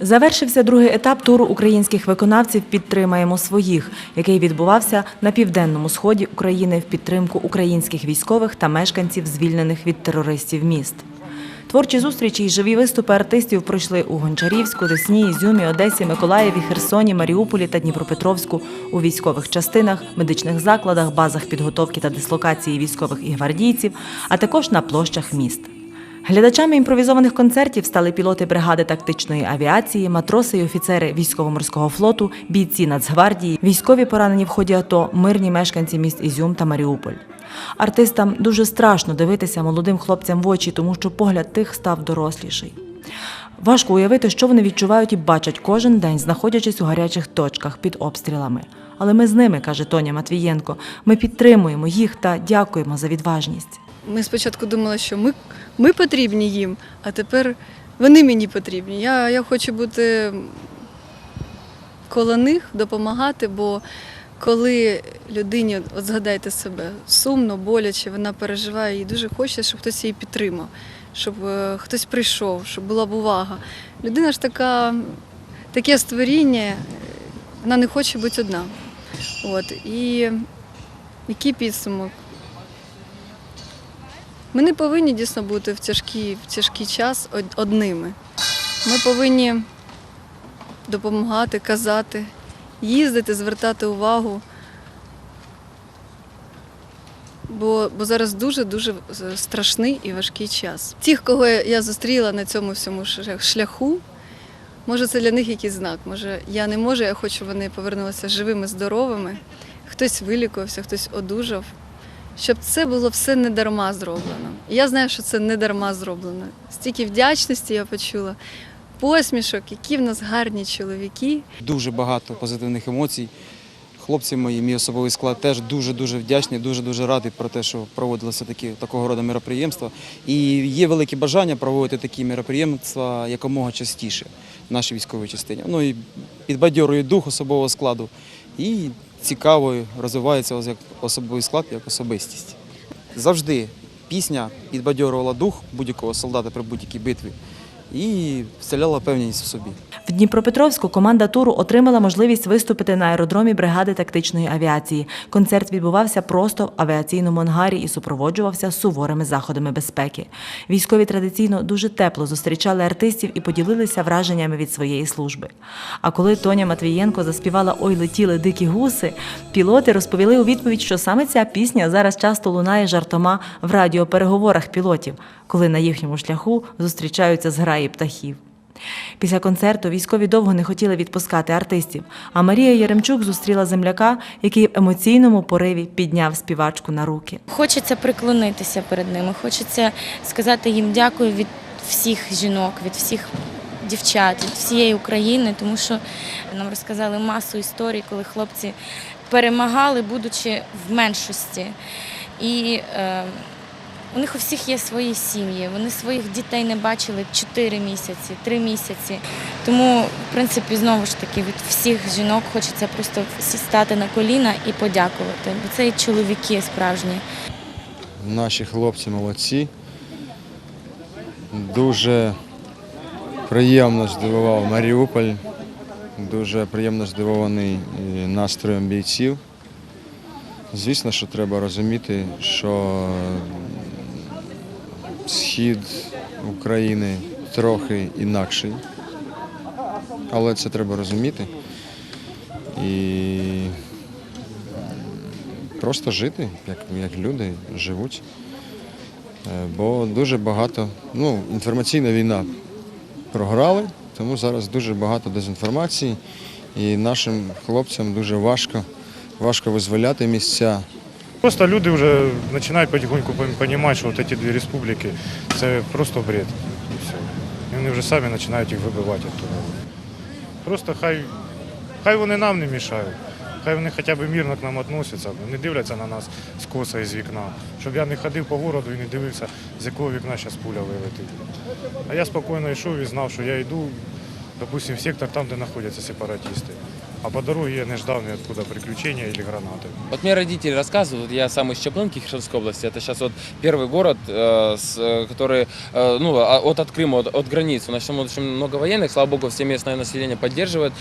Завершився другий етап туру українських виконавців Підтримаємо своїх, який відбувався на південному сході України в підтримку українських військових та мешканців звільнених від терористів міст. Творчі зустрічі і живі виступи артистів пройшли у Гончарівську, Десні, Ізюмі, Одесі, Миколаєві, Херсоні, Маріуполі та Дніпропетровську у військових частинах, медичних закладах, базах підготовки та дислокації військових і гвардійців, а також на площах міст. Глядачами імпровізованих концертів стали пілоти бригади тактичної авіації, матроси і офіцери військово-морського флоту, бійці Нацгвардії, військові поранені в ході АТО, мирні мешканці міст Ізюм та Маріуполь. Артистам дуже страшно дивитися молодим хлопцям в очі, тому що погляд тих став доросліший. Важко уявити, що вони відчувають і бачать кожен день, знаходячись у гарячих точках під обстрілами. Але ми з ними, каже Тоня Матвієнко. Ми підтримуємо їх та дякуємо за відважність. Ми спочатку думали, що ми, ми потрібні їм, а тепер вони мені потрібні. Я, я хочу бути коло них, допомагати, бо коли людині, от згадайте себе, сумно, боляче, вона переживає і дуже хоче, щоб хтось її підтримав, щоб е, хтось прийшов, щоб була б увага. Людина ж така, таке створіння, вона не хоче бути одна. От, і який підсумок? Ми не повинні дійсно бути в тяжкий, в тяжкий час одними. Ми повинні допомагати, казати, їздити, звертати увагу. Бо, бо зараз дуже-дуже страшний і важкий час. Тих, кого я зустріла на цьому всьому шляху, може, це для них якийсь знак. Може, я не можу, я хочу, щоб вони повернулися живими, здоровими. Хтось вилікувався, хтось одужав щоб це було все не дарма зроблено. Я знаю, що це не дарма зроблено. Стільки вдячності я почула, посмішок, які в нас гарні чоловіки. Дуже багато позитивних емоцій. Хлопці мої, мій особовий склад теж дуже-дуже вдячні, дуже-дуже радий про те, що проводилися такі такого роду мероприємства. І є велике бажання проводити такі мероприємства якомога частіше в нашій військовій частині. Ну і підбадьорює дух особового складу і цікаво розвивається ось як особовий склад, як особистість. Завжди пісня підбадьорувала дух будь-якого солдата при будь-якій битві і вселяла певність в собі. В Дніпропетровську команда туру отримала можливість виступити на аеродромі бригади тактичної авіації. Концерт відбувався просто в авіаційному ангарі і супроводжувався суворими заходами безпеки. Військові традиційно дуже тепло зустрічали артистів і поділилися враженнями від своєї служби. А коли Тоня Матвієнко заспівала Ой летіли дикі гуси, пілоти розповіли у відповідь, що саме ця пісня зараз часто лунає жартома в радіопереговорах пілотів, коли на їхньому шляху зустрічаються зграї птахів. Після концерту військові довго не хотіли відпускати артистів, а Марія Яремчук зустріла земляка, який в емоційному пориві підняв співачку на руки. Хочеться приклонитися перед ними, хочеться сказати їм дякую від всіх жінок, від всіх дівчат, від всієї України, тому що нам розказали масу історій, коли хлопці перемагали, будучи в меншості. І е, у них у всіх є свої сім'ї, вони своїх дітей не бачили 4 місяці, 3 місяці. Тому, в принципі, знову ж таки, від всіх жінок хочеться просто стати на коліна і подякувати. Бо це і чоловіки справжні. Наші хлопці молодці. Дуже приємно здивував Маріуполь, дуже приємно здивований настроєм бійців. Звісно, що треба розуміти, що схід України трохи інакший, але це треба розуміти і просто жити, як, як люди живуть. Е, Бо дуже багато, ну, інформаційна війна програли, тому зараз дуже багато дезінформації, і нашим хлопцям дуже важко, важко визволяти місця. Просто люди вже починають потихоньку розуміти, що ці дві республіки це просто бред. І. І вони вже самі починають їх вибивати. Просто хай, хай вони нам не мішають. Хай вони хоча б мирно к нам відносяться, не дивляться на нас з коса із вікна. Щоб я не ходив по городу і не дивився, з якого вікна зараз пуля вилетить. А я спокійно йшов і знав, що я йду, допустим, в сектор там, де знаходяться сепаратисти. А по дороге нежданные откуда приключения или гранаты. Вот мне родители рассказывают, я сам из Чаплынки, Херсонской области, это сейчас вот первый город, э, э, который, э, ну, а- от, от Крыма, от, от границ, у нас там очень много военных, слава богу, все местное население поддерживает,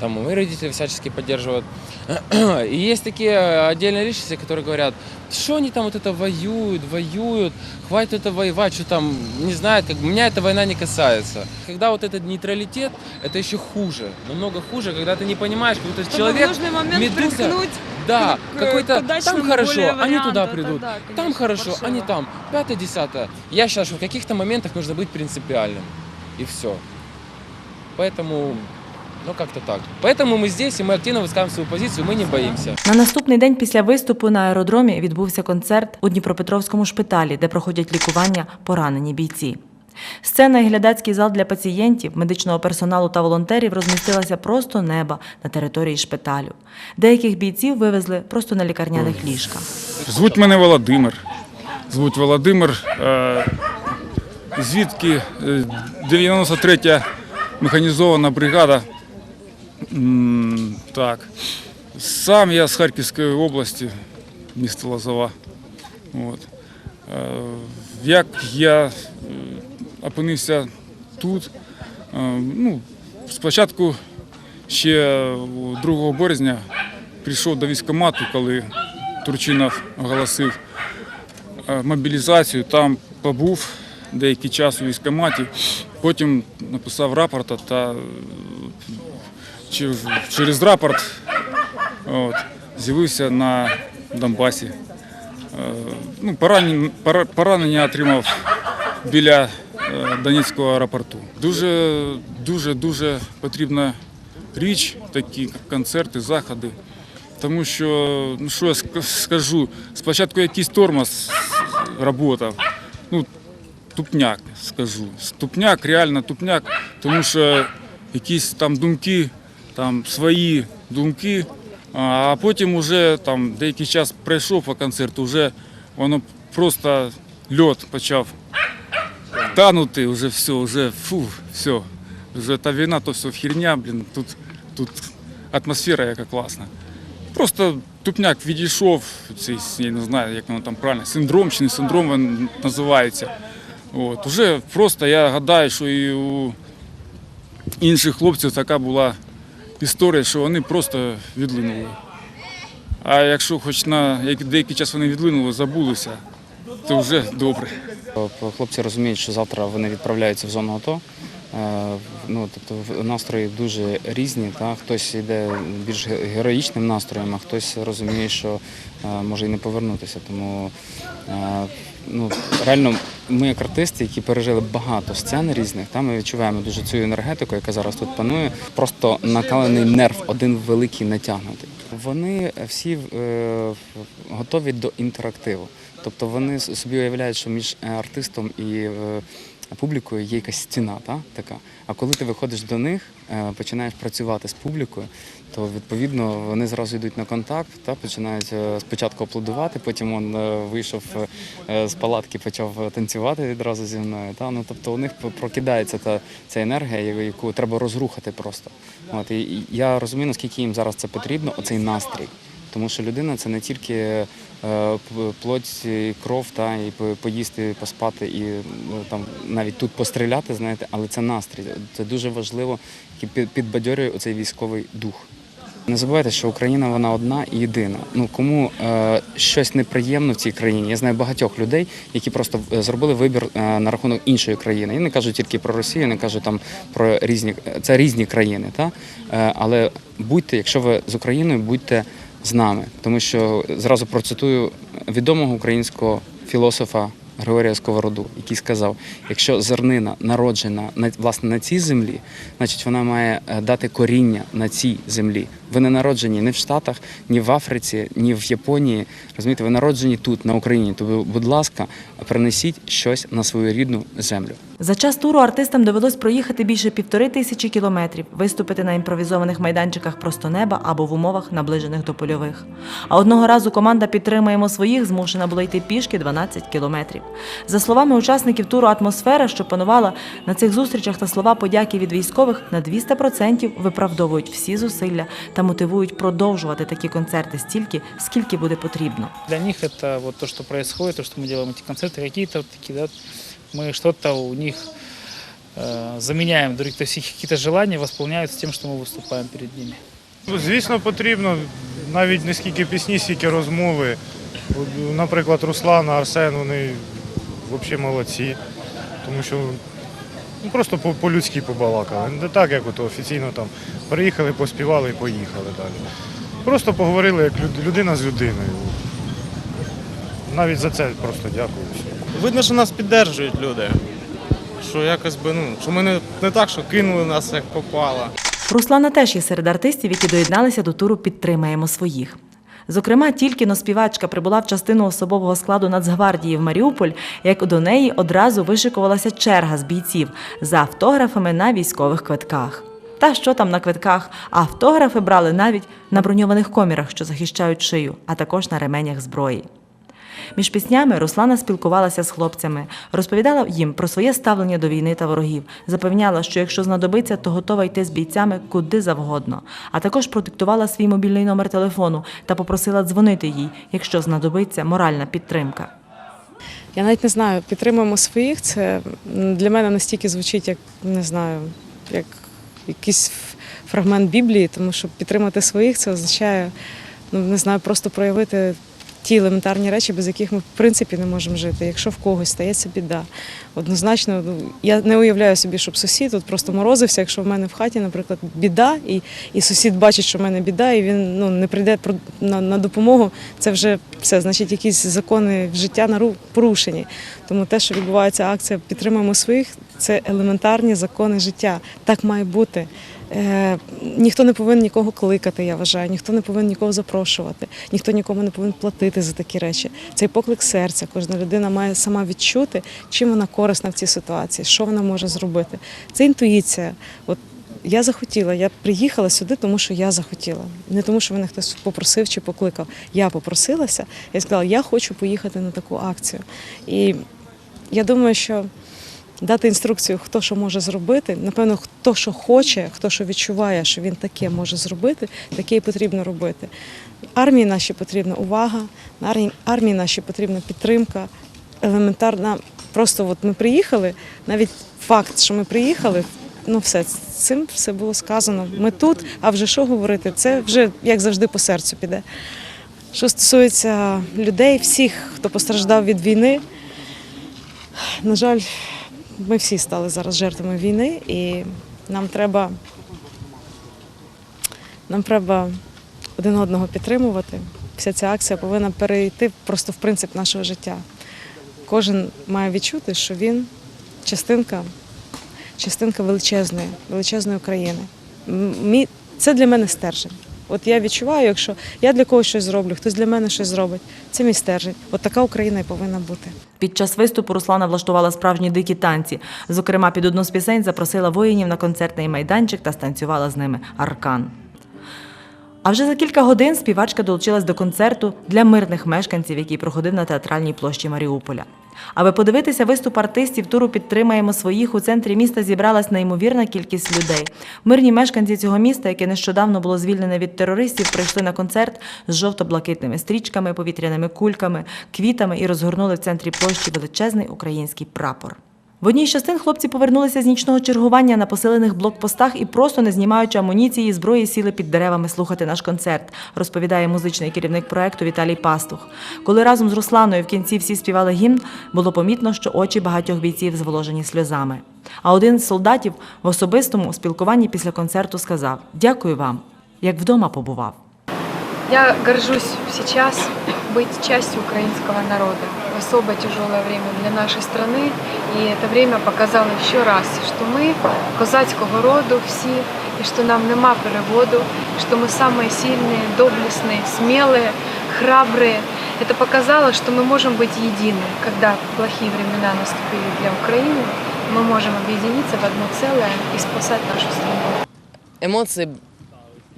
там мои родители всячески поддерживают. И есть такие отдельные личности, которые говорят, что они там вот это воюют, воюют, хватит это воевать, что там, не знают, как меня эта война не касается. Когда вот этот нейтралитет, это еще хуже, намного хуже, когда ты не понимаешь, как будто человек, медуза, да, какой-то там хорошо, они туда придут, там хорошо, они там, пятое, десятое. Я считаю, что в каких-то моментах нужно быть принципиальным, и все. Поэтому, ну как-то так. Поэтому мы здесь, и мы активно высказываем свою позицию, мы не боимся. На наступний день після виступу на аеродромі відбувся концерт у Дніпропетровському шпиталі, де проходять лікування поранені бійці. Сцена і глядацький зал для пацієнтів, медичного персоналу та волонтерів розмістилася просто неба на території шпиталю. Деяких бійців вивезли просто на лікарняних ліжках. Звуть мене Володимир. Звуть Володимир. Е, Звідки е, 93-я механізована бригада. Так. Сам я з Харківської області, місто Лозова. От. Е, Як я е, опинився тут, е, ну, спочатку ще 2 березня прийшов до військкомату, коли Турчинов оголосив е, мобілізацію, там побув деякий час у військкоматі, потім написав рапорт та через рапорт от, з'явився на Донбасі. Е, Ну, поранення, отримав біля Донецького аеропорту. Дуже, дуже, дуже потрібна річ, такі концерти, заходи. Тому що, ну що я скажу, спочатку якийсь тормоз працював, ну, тупняк, скажу. Тупняк, реально тупняк, тому що якісь там думки, там свої думки, а потім вже там деякий час пройшов по концерту, вже воно просто льот почав танути, вже все, вже фу, все. Вже та війна, то все херня, блін, тут, тут атмосфера яка класна. Просто тупняк відійшов, цей, я не знаю, як воно там правильно, синдром чи не синдром він називається. От. Уже просто я гадаю, що і у інших хлопців така була історія, що вони просто відлинули. А якщо хоч на як- деякий час вони відлинули, забулися, то вже добре. Хлопці розуміють, що завтра вони відправляються в зону АТО. Е, Ну, тобто настрої дуже різні. Та? Хтось йде більш героїчним настроєм, а хтось розуміє, що е, може і не повернутися. Тому е, ну, реально ми як артисти, які пережили багато сцен різних, та, ми відчуваємо дуже цю енергетику, яка зараз тут панує. Просто накалений нерв, один великий натягнутий. Вони всі е, готові до інтерактиву. Тобто вони собі уявляють, що між е, артистом і е, публікою є якась стіна, та, така. А коли ти виходиш до них, е, починаєш працювати з публікою, то відповідно вони зразу йдуть на контакт, та починають спочатку аплодувати, потім він вийшов з палатки, почав танцювати відразу зі мною. Та? Ну, тобто у них прокидається та ця енергія, яку треба розрухати просто. От, і я розумію, наскільки їм зараз це потрібно, оцей настрій. Тому що людина це не тільки е, плоть кров, та і поїсти, поспати і ну, там навіть тут постріляти, знаєте, але це настрій. Це дуже важливо, підбадьорює оцей військовий дух. Не забувайте, що Україна вона одна і єдина. Ну кому е, щось неприємно в цій країні. Я знаю багатьох людей, які просто е, зробили вибір е, на рахунок іншої країни. Я не кажу тільки про Росію, не кажу там про різні це різні країни. Та? Е, але будьте, якщо ви з Україною, будьте з нами, тому що зразу процитую відомого українського філософа Григорія Сковороду, який сказав: якщо зернина народжена на власне на цій землі, значить вона має е, дати коріння на цій землі. Ви не народжені ні в Штатах, ні в Африці, ні в Японії. Розумієте, ви народжені тут, на Україні. Тому, будь ласка, принесіть щось на свою рідну землю. За час туру артистам довелось проїхати більше півтори тисячі кілометрів, виступити на імпровізованих майданчиках просто неба або в умовах, наближених до польових. А одного разу команда підтримаємо своїх змушена була йти пішки 12 кілометрів. За словами учасників туру, атмосфера, що панувала на цих зустрічах та слова подяки від військових на 200% виправдовують всі зусилля та мотивують продовжувати такі концерти стільки, скільки буде потрібно. Для них это вот то, что происходит, то, что мы делаем эти концерты, какие-то вот такие, да, мы что-то у них э, заменяем, других, то есть их какие-то желания восполняются тем, что мы выступаем перед ними. Ну, Звісно, потрібно навіть не скільки пісні, скільки розмови. От, Наприклад, Руслан, Арсен, вони взагалі молодці, тому що ну, просто по- по-людськи побалакали. Не так, як от офіційно там приїхали, поспівали і поїхали далі. Просто поговорили як люд- людина з людиною. Навіть за це просто дякую. Видно, що нас підтримують люди. Що якось би, ну, що ми не, не так, що кинули нас як попало. Руслана теж є серед артистів, які доєдналися до туру Підтримаємо своїх. Зокрема, тільки но співачка прибула в частину особового складу Нацгвардії в Маріуполь, як до неї одразу вишикувалася черга з бійців за автографами на військових квитках. Та що там на квитках? Автографи брали навіть на броньованих комірах, що захищають шию, а також на ременях зброї. Між піснями Руслана спілкувалася з хлопцями, розповідала їм про своє ставлення до війни та ворогів, запевняла, що якщо знадобиться, то готова йти з бійцями куди завгодно. А також продиктувала свій мобільний номер телефону та попросила дзвонити їй, якщо знадобиться моральна підтримка. Я навіть не знаю, підтримуємо своїх. Це для мене настільки звучить, як не знаю, як якийсь фрагмент Біблії, тому що підтримати своїх це означає, ну не знаю, просто проявити ті елементарні речі, без яких ми в принципі не можемо жити. Якщо в когось стається біда, однозначно, ну я не уявляю собі, щоб сусід от просто морозився, якщо в мене в хаті, наприклад, біда, і, і сусід бачить, що в мене біда, і він ну не прийде на, на допомогу. Це вже все, значить, якісь закони життя нару- порушені. Тому те, що відбувається акція Підтримуємо своїх, це елементарні закони життя. Так має бути. Е, ніхто не повинен нікого кликати, я вважаю, ніхто не повинен нікого запрошувати, ніхто нікому не повинен платити за такі речі. Цей поклик серця. Кожна людина має сама відчути, чим вона корисна в цій ситуації, що вона може зробити. Це інтуїція. От я захотіла, я приїхала сюди, тому що я захотіла. Не тому, що мене хтось попросив чи покликав. Я попросилася, я сказала, я хочу поїхати на таку акцію. І я думаю, що дати інструкцію, хто що може зробити. Напевно, хто що хоче, хто що відчуває, що він таке може зробити, таке і потрібно робити. Армії нашій потрібна увага, армії- нашій потрібна підтримка, елементарна. Просто от ми приїхали, навіть факт, що ми приїхали, ну все, цим все було сказано. Ми тут, а вже що говорити, це вже як завжди по серцю піде. Що стосується людей, всіх, хто постраждав від війни, на жаль, ми всі стали зараз жертвами війни, і нам треба, нам треба один одного підтримувати. Вся ця акція повинна перейти просто в принцип нашого життя. Кожен має відчути, що він частинка, частинка величезної, величезної України. Це для мене стержень. От я відчуваю, якщо я для когось щось зроблю, хтось для мене щось зробить. Це мій стержень. От така Україна і повинна бути. Під час виступу Руслана влаштувала справжні дикі танці. Зокрема, під одну з пісень запросила воїнів на концертний майданчик та станцювала з ними аркан. А вже за кілька годин співачка долучилась до концерту для мирних мешканців, який проходив на театральній площі Маріуполя. Аби подивитися виступ артистів туру підтримаємо своїх у центрі міста зібралась неймовірна кількість людей. Мирні мешканці цього міста, яке нещодавно було звільнене від терористів, прийшли на концерт з жовто-блакитними стрічками, повітряними кульками, квітами і розгорнули в центрі площі величезний український прапор. В одній з частин хлопці повернулися з нічного чергування на посилених блокпостах і просто не знімаючи амуніції і зброї, сіли під деревами слухати наш концерт, розповідає музичний керівник проекту Віталій Пастух. Коли разом з Русланою в кінці всі співали гімн, було помітно, що очі багатьох бійців зволожені сльозами. А один з солдатів в особистому спілкуванні після концерту сказав: Дякую вам, як вдома побував. Я горжусь сейчас быть частью украинского народа в особо тяжелое время для нашей страны. И это время показало еще раз, что мы козацького роду всі, і що нам нема переводу, что мы самые сильные, доблестные, смелые, храбрые. Это показало, что мы можем быть едины, когда плохие времена наступили для Украины. мы можем объединиться в одно целое и спасать нашу страну. Эмоции,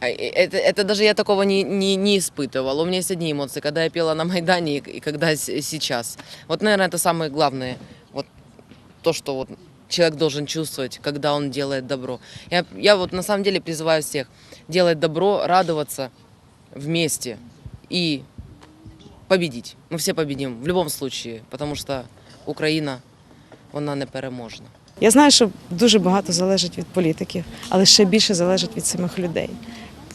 это, это даже я такого не, не, не испытывала. У меня есть одни эмоции, когда я пела на Майдане и, и когда с- сейчас. Вот, наверное, это самое главное. Вот то, что вот человек должен чувствовать, когда он делает добро. Я, я вот на самом деле призываю всех делать добро, радоваться вместе и победить. Мы все победим в любом случае, потому что Украина, вона непереможна. Я знаю, що дуже багато залежить від політиків, але ще більше залежить від самих людей.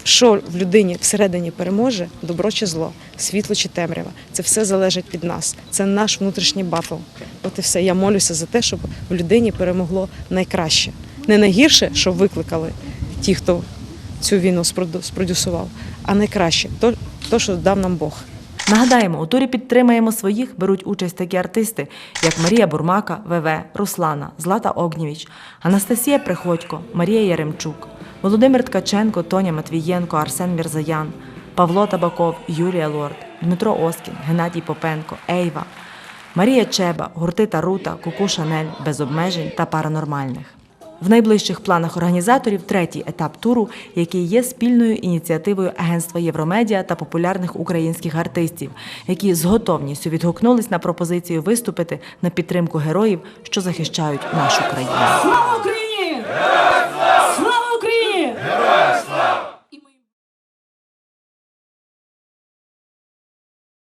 Що в людині всередині переможе, добро чи зло, світло чи темрява. Це все залежить від нас. Це наш внутрішній батл. От і все. Я молюся за те, щоб в людині перемогло найкраще. Не найгірше, що викликали ті, хто цю війну спродюсував, а найкраще то, то що дав нам Бог. Нагадаємо, у турі підтримаємо своїх беруть участь такі артисти, як Марія Бурмака, ВВ, Руслана, Злата Огнєвіч, Анастасія Приходько, Марія Яремчук, Володимир Ткаченко, Тоня Матвієнко, Арсен Мірзаян, Павло Табаков, Юлія Лорд, Дмитро Оскін, Геннадій Попенко, Ейва, Марія Чеба, гурти Тарута, Куку Шанель, без обмежень та паранормальних. В найближчих планах організаторів третій етап туру, який є спільною ініціативою Агентства Євромедіа та популярних українських артистів, які з готовністю відгукнулись на пропозицію виступити на підтримку героїв, що захищають нашу країну. Слава Україні!